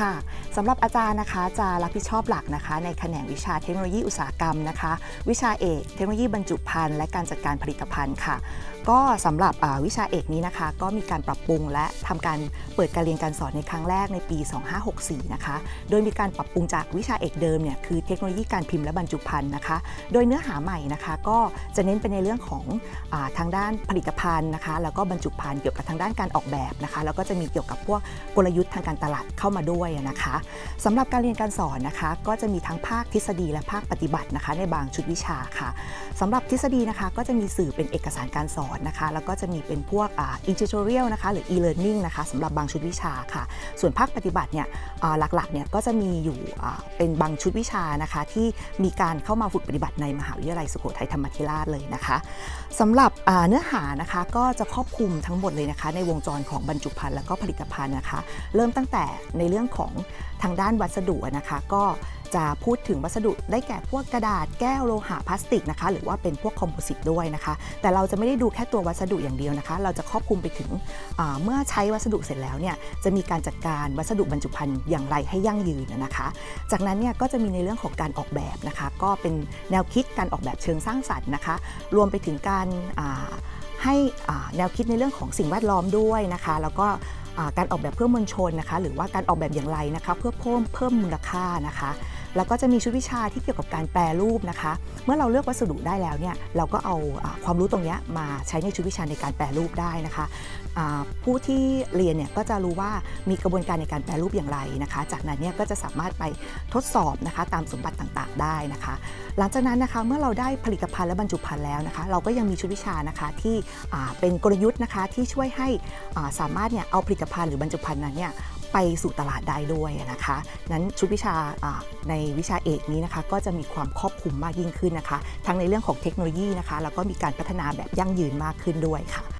ค่ะ สำหรับอาจารย์นะคะจะรับผิดชอบหลักนะคะ ในแขนงวิชาเทคโนโลยีอุตสาหกรรมนะคะ วิชาเอกเทคโนโลยีบรรจุภัณฑ์และการจัดการผลิตภัณฑ์ค่ะ ก็สำหรับวิชาเอกนี้นะคะ ก็มีการปรับปรุงและทำการเปิดการเรียนการสอนในครั้งแรกในปี 2564 นะคะ โดยมีการปรับปรุงจากวิชาเอกเดิมเนี่ยคือเทคโนโลยีการพิมพ์และบรรจุภัณฑ์นะคะ โดยเนื้อหาใหม่นะคะก็จะเน้นไปในเรื่องของอทางด้านผลิตภัณฑ์นะคะ แล้วก็บรรจุภัณฑ์เกี่ยวกับทางด้านการออกแบบนะคะ แล้วก็จะมีเกี่ยวกับพวกกลยุทธ์ทางการตลาดเข้ามาด้วยนะคะสำหรับการเรียนการสอนนะคะ ก็จะมีทั้งภาคทฤษฎีและภาคปฏิบัตินะคะ ในบางชุดวิชาค่ะสำหรับทฤษฎีนะคะ ก็จะมีสื่อเป็นเอกสารการสอนนะคะ แล้วก็จะมีเป็นพวกอ่า e-tutorial นะคะหรือ e-learning นะคะสำหรับบางชุดวิชาค่ะ ส่วนภาคปฏิบัติเนี่ยหลักๆเนี่ยก็จะมีอยู่เป็นบางชุดวิชานะคะที่มีการเข้ามาฝึกปฏิบัติในมหาวิทยาลัยสุโขทัยธรรมธิราชเลยนะคะสำหรับเนื้อหานะคะก็จะครอบคลุมทั้งหมดเลยนะคะ ในวงจรของบรรจุภัณฑ์และก็ผลิตภัณฑ์นะคะ เริ่มตั้งแต่ในเรื่องของ ทางด้านวัสดุนะคะ ก็จะพูดถึงวัสดุได้แก่พวกกระดาษแก้วโลหะพลาสติกนะคะ หรือว่าเป็นพวกคอมโพสิตด้วยนะคะ แต่เราจะไม่ได้ดูแค่ตัววัสดุอย่างเดียวนะคะ เราจะครอบคลุมไปถึงเมื่อใช้วัสดุเสร็จแล้วเนี่ยจะมีการจัดการวัสดุบรรจุภัณฑ์อย่างไรให้ยั่งยืนนะคะ จากนั้นเนี่ยก็จะมีในเรื่องของการออกแบบนะคะ ก็เป็นแนวคิดการออกแบบเชิงสร้างสรรค์นะคะ รวมไปถึงการให้แนวคิดในเรื่องของสิ่งแวดล้อมด้วยนะคะ แล้วก็ การออกแบบเพื่อมวลชนนะคะ หรือว่าการออกแบบอย่างไรนะคะ เพื่อเพิ่มเพิ่มมูลค่านะคะแล้วก็จะมีชุดวิชาที่เกี่ยวกับการแปรรูปนะคะ เมื่อเราเลือกวัสดุได้แล้วเนี่ยเราก็เอาอความรู้ตรงนี้มาใช้ในชุดวิชาในการแปรรูปได้นะคะผู้ที่เรียนเนี่ยก็จะรู้ว่ามีกระบวนการในการแปรรูปอย่างไรนะคะ จากนั้นเนี่ยก็จะสามารถไปทดสอบนะคะตามสมบัติต่างๆ ได้นะคะ หลังจากนั้นนะคะเมื่อเราได้ผลิตภัณฑ์และบรรจุภัณฑ์แล้วนะคะ เราก็ยังมีชุดวิชานะคะที่เป็นกลยุทธ์นะคะที่ช่วยให้สามารถเนี่ยเอาผลิตภัณฑ์หรือบรรจุภัณฑ์นั้นเนี่ย ไปสู่ตลาดได้ด้วยนะคะนั้นชุดวิชาในวิชาเอกนี้นะคะก็จะมีความครอบคลุมมากยิ่งขึ้นนะคะ ทั้งในเรื่องของเทคโนโลยีนะคะแล้วก็มีการพัฒนาแบบยั่งยืนมากขึ้นด้วยค่ะ